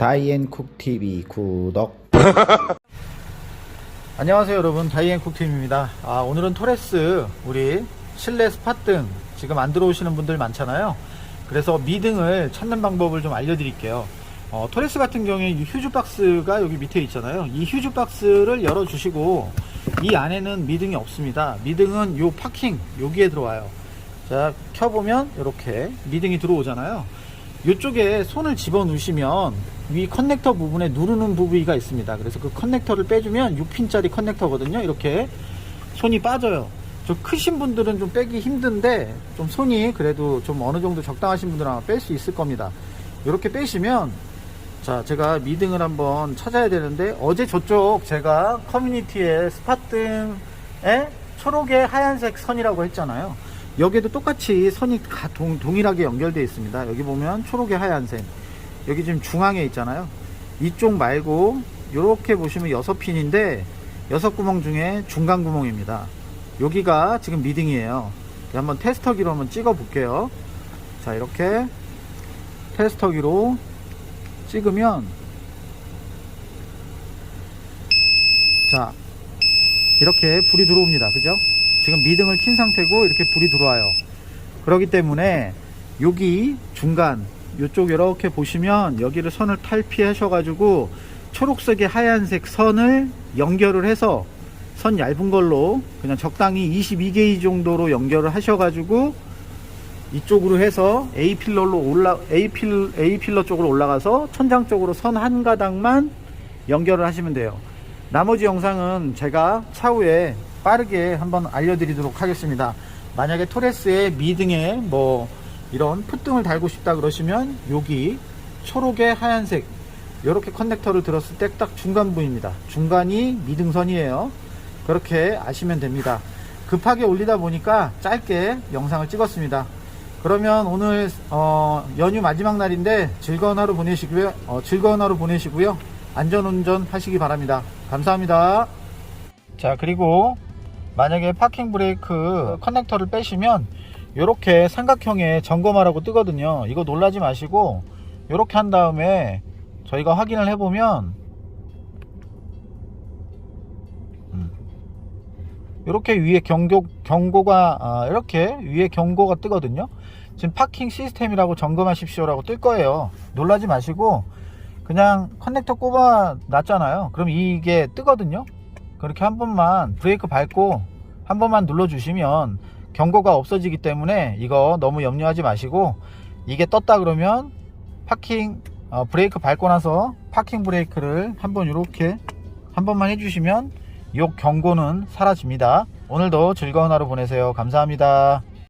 다이앤쿡TV 구독. 안녕하세요 여러분. 다이앤쿡TV입니다. 아, 오늘은 토레스 우리 실내 스팟등 지금 안 들어오시는 분들 많잖아요. 그래서 미등을 찾는 방법을 좀 알려드릴게요. 어, 토레스 같은 경우에 이 휴즈 박스가 여기 밑에 있잖아요. 이 휴즈 박스를 열어주시고 이 안에는 미등이 없습니다. 미등은 요 파킹 여기에 들어와요. 자 켜보면 이렇게 미등이 들어오잖아요. 이쪽에 손을 집어 넣으시면 위 커넥터 부분에 누르는 부위가 있습니다. 그래서 그 커넥터를 빼주면 6핀짜리 커넥터거든요. 이렇게 손이 빠져요. 저 크신 분들은 좀 빼기 힘든데 좀 손이 그래도 좀 어느 정도 적당하신 분들은 아마 뺄 수 있을 겁니다. 이렇게 빼시면 자 제가 미등을 한번 찾아야 되는데 어제 저쪽 제가 커뮤니티에 스팟등에 초록의 하얀색 선이라고 했잖아요. 여기도 똑같이 선이 가- 동, 동일하게 연결되어 있습니다. 여기 보면 초록의 하얀색 여기 지금 중앙에 있잖아요. 이쪽 말고 이렇게 보시면 여섯 핀인데 여섯 구멍 중에 중간 구멍입니다. 여기가 지금 미등이에요. 한번 테스터기로 한번 찍어 볼게요. 자 이렇게 테스터기로 찍으면 자 이렇게 불이 들어옵니다. 그죠? 지금 미등을 킨 상태고 이렇게 불이 들어와요. 그렇기 때문에 여기 중간 이쪽 이렇게 보시면 여기를 선을 탈피하셔 가지고 초록색의 하얀색 선을 연결을 해서 선 얇은 걸로 그냥 적당히 22게이 정도로 연결을 하셔 가지고 이쪽으로 해서 A 필러로 올라 A 필 A 필러 쪽으로 올라가서 천장 쪽으로 선 한 가닥만 연결을 하시면 돼요. 나머지 영상은 제가 차후에 빠르게 한번 알려드리도록 하겠습니다. 만약에 토레스에 미등에 뭐 이런 풋등을 달고 싶다 그러시면 여기 초록의 하얀색 이렇게 커넥터를 들었을 때 딱 중간 부입니다. 중간이 미등선이에요. 그렇게 아시면 됩니다. 급하게 올리다 보니까 짧게 영상을 찍었습니다. 그러면 오늘 어, 연휴 마지막 날인데 즐거운 하루 보내시고요. 어, 즐거운 하루 보내시고요. 안전운전 하시기 바랍니다. 감사합니다. 자 그리고 만약에 파킹 브레이크 커넥터를 빼시면 이렇게 삼각형의 점검하라고 뜨거든요. 이거 놀라지 마시고 이렇게 한 다음에 저희가 확인을 해보면 이렇게 위에 경고, 경고가, 아, 이렇게 위에 경고가 뜨거든요. 지금 파킹 시스템이라고 점검하십시오 라고 뜰 거예요. 놀라지 마시고, 그냥 커넥터 꼽아 놨잖아요. 그럼 이게 뜨거든요. 그렇게 한 번만 브레이크 밟고 한 번만 눌러 주시면 경고가 없어지기 때문에 이거 너무 염려하지 마시고, 이게 떴다 그러면 파킹, 어, 브레이크 밟고 나서 파킹 브레이크를 한번 이렇게 한 번만 해주시면 요 경고는 사라집니다. 오늘도 즐거운 하루 보내세요. 감사합니다.